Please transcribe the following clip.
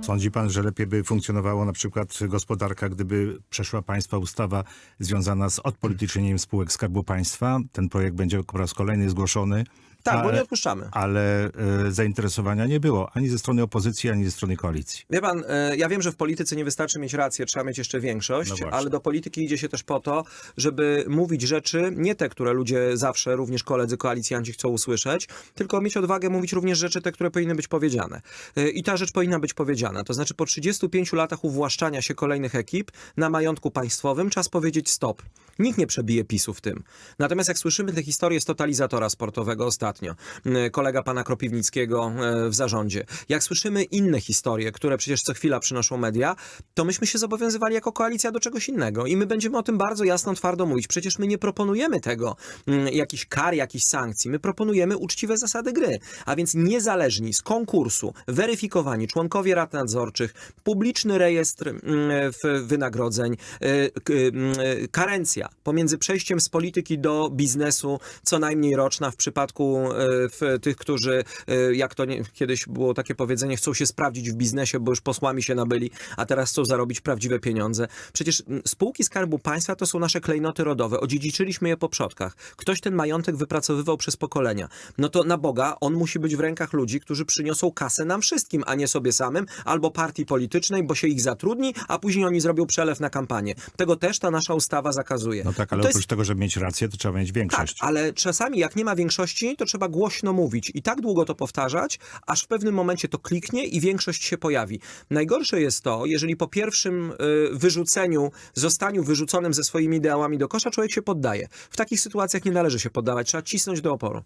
Sądzi pan, że lepiej by funkcjonowała na przykład gospodarka, gdyby przeszła państwa ustawa związana z odpolitycznieniem spółek Skarbu Państwa? Ten projekt będzie po raz kolejny zgłoszony. Tak, bo ale- nie odpuszczamy. Ale e, zainteresowania nie było ani ze strony opozycji, ani ze strony koalicji. Wie pan, e, ja wiem, że w polityce nie wystarczy mieć rację, trzeba mieć jeszcze No większość, właśnie. ale do polityki idzie się też po to, żeby mówić rzeczy, nie te, które ludzie zawsze, również koledzy koalicjanci chcą usłyszeć, tylko mieć odwagę mówić również rzeczy te, które powinny być powiedziane. E, I ta rzecz powinna być powiedziana. To znaczy po 35 latach uwłaszczania się kolejnych ekip na majątku państwowym czas powiedzieć stop. Nikt nie przebije PiSu w tym. Natomiast jak słyszymy te historie z totalizatora sportowego ostatnio, kolega pana Kropiwnickiego e, w zarządzie, jak słyszymy inne historie, które przecież co chwila przynoszą media, to myśmy się zobowiązywali jako koalicja do czegoś innego i my będziemy o tym bardzo jasno, twardo mówić. Przecież my nie proponujemy tego, jakichś kar, jakichś sankcji. My proponujemy uczciwe zasady gry, a więc niezależni z konkursu, weryfikowani członkowie rad nadzorczych, publiczny rejestr wynagrodzeń, mm, y, karencja pomiędzy przejściem z polityki do biznesu, co najmniej roczna w przypadku y, w tych, którzy, y, jak to nie, kiedyś było takie powiedzenie, chcą się sprawdzić w biznesie, bo już posłami się nabyli, a teraz chcą zarobić prawdziwe pieniądze. Przecież spółki Skarbu Państwa to są nasze klejnoty rodowe. Odziedziczyliśmy je po przodkach. Ktoś ten majątek wypracowywał przez pokolenia. No to na Boga on musi być w rękach ludzi, którzy przyniosą kasę nam wszystkim, a nie sobie samym, albo partii politycznej, bo się ich zatrudni, a później oni zrobią przelew na kampanię. Tego też ta nasza ustawa zakazuje. No tak, ale oprócz jest tego, żeby mieć rację, to trzeba mieć tak, większość. ale czasami jak nie ma większości, to trzeba głośno mówić i tak długo to powtarzać, aż w pewnym momencie to kliknie i większość się pojawi. Najgorsze jest to, jeżeli po pierwszym y, wyrzuceniu, zostaniu wyrzuconym ze swoimi ideałami do kosza, człowiek się poddaje. W takich sytuacjach nie należy się poddawać, trzeba cisnąć do oporu.